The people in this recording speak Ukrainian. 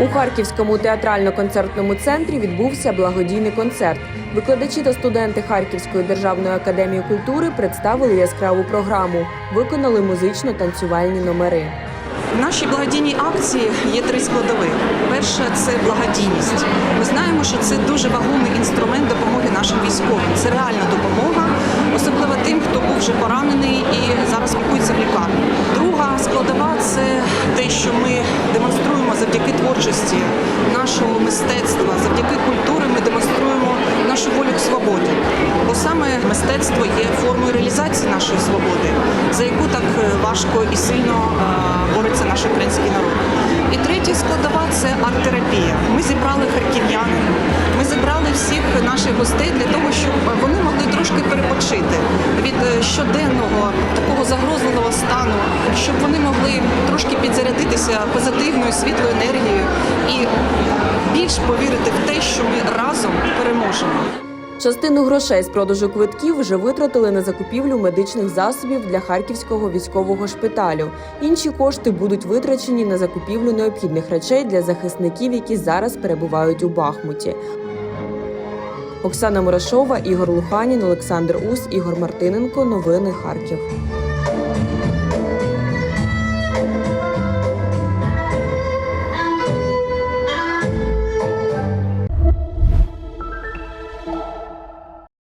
У Харківському театрально-концертному центрі відбувся благодійний концерт. Викладачі та студенти Харківської державної академії культури представили яскраву програму, виконали музично-танцювальні номери. В нашій благодійній акції є три складові. Перша це благодійність. Ми знаємо, що це дуже вагомий інструмент допомоги нашим військовим. Це реальна допомога, завдяки творчості нашого мистецтва, завдяки культури ми демонструємо нашу волю к свободі. Бо саме мистецтво є формою реалізації нашої свободи, за яку так е, важко і сильно е, бореться наш український народ. І третя складова це арт-терапія. Ми зібрали харків'ян, ми зібрали всіх наших гостей для того, щоб вони могли трошки перепочити від е, щоденного такого загрозливого стану, щоб вони могли трошки підзарядитися позитивною світлою енергією і більш повірити в те, що ми разом переможемо. Частину грошей з продажу квитків вже витратили на закупівлю медичних засобів для харківського військового шпиталю. Інші кошти будуть витрачені на закупівлю необхідних речей для захисників, які зараз перебувають у Бахмуті. Оксана Мурашова, Ігор Луханін, Олександр Ус, Ігор Мартиненко. Новини Харків.